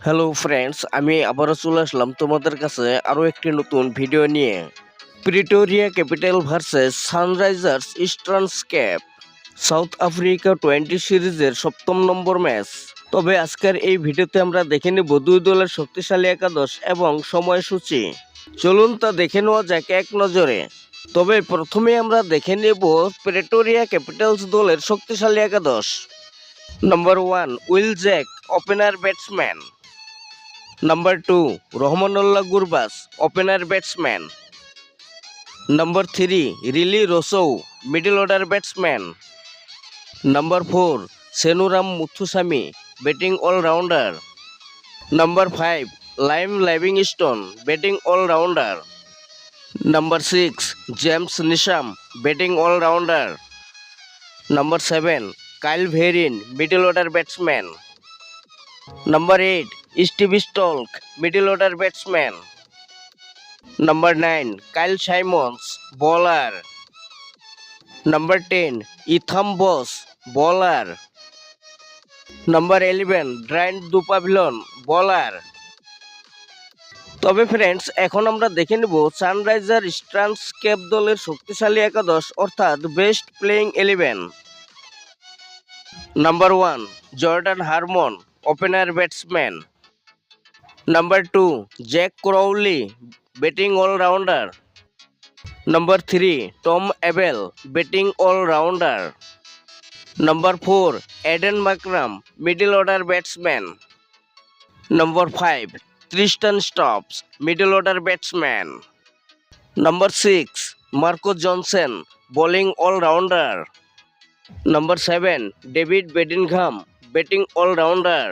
Hello friends আমি আবারও চলে আসলাম তোমাদের কাছে আরও একটি নতুন ভিডিও নিয়ে। Pretoria Capital versus Sunrisers Eastern Cape South Africa twenty সিরিজের সপ্তম নম্বর ম্যাচ তবে আজকের এই ভিডিওতে আমরা দেখে নেব দুই দলের শক্তিশালী একাদশ এবং সময়সূচি। চলুন তা দেখে নেওয়া যাক এক নজরে। তবে প্রথমে আমরা দেখে নেব প্রেটোরিয়া ক্যাপিটালস দলের শক্তিশালী একাদশ। Number one Will Jack opener batsman number two Rahmanullah Gurbaz opener batsman number three Rilee Rossouw middle order batsman number four Senuran Muthusamy batting allrounder number five Liam Livingstone batting allrounder number six James Neesham batting allrounder number seven Kyle Verreynne middle order batsman number eight Steve Stolk middle order batsman number nine Kyle Simmonds bowler number ten Ethan Bosch bowler number eleven ড্রাইন্ট দুপাভিলন বলার তবে friends এখন আমরা দেখে নেব sunriser স্ট্রান্স cap দলের শক্তিশালী একাদশ, অর্থাৎ best playing eleven number one Jordan Hermann opener batsman number two Zak Crawley batting all-rounder number three Tom Abell batting all-rounder number four Aiden Markram middle order batsman number five Tristan Stubbs middle order batsman number six Marco Jansen bowling all-rounder number seven David Bedingham batting all-rounder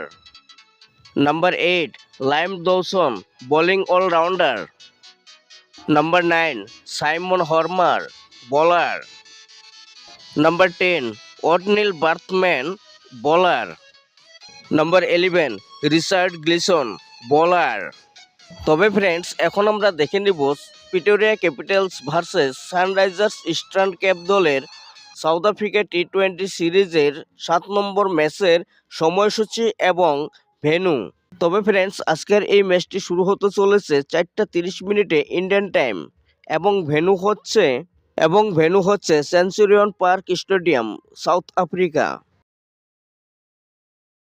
number eight Liam Dawson bowling all-rounder. Number nine, Simon Harmer, bowler. Number ten, অটনিল বার্থম্যান, বলার। Number eleven, Richard Gleeson, বলার। তবে friends, এখন আমরা দেখে নিব Pretoria Capitals versus Sunrisers Eastern Cape দলের South Africa T twenty সিরিজের সাত নম্বর ম্যাচের সময়সূচি এবং ভেন্যু। তবে ফ্রেন্ডস আজকের এই ম্যাচটি শুরু হতে চলেছে চারটা তিরিশ মিনিটে ইন্ডিয়ান টাইম এবং ভেনু হচ্ছে, এবং ভেনু হচ্ছে Centurion Park stadium South Africa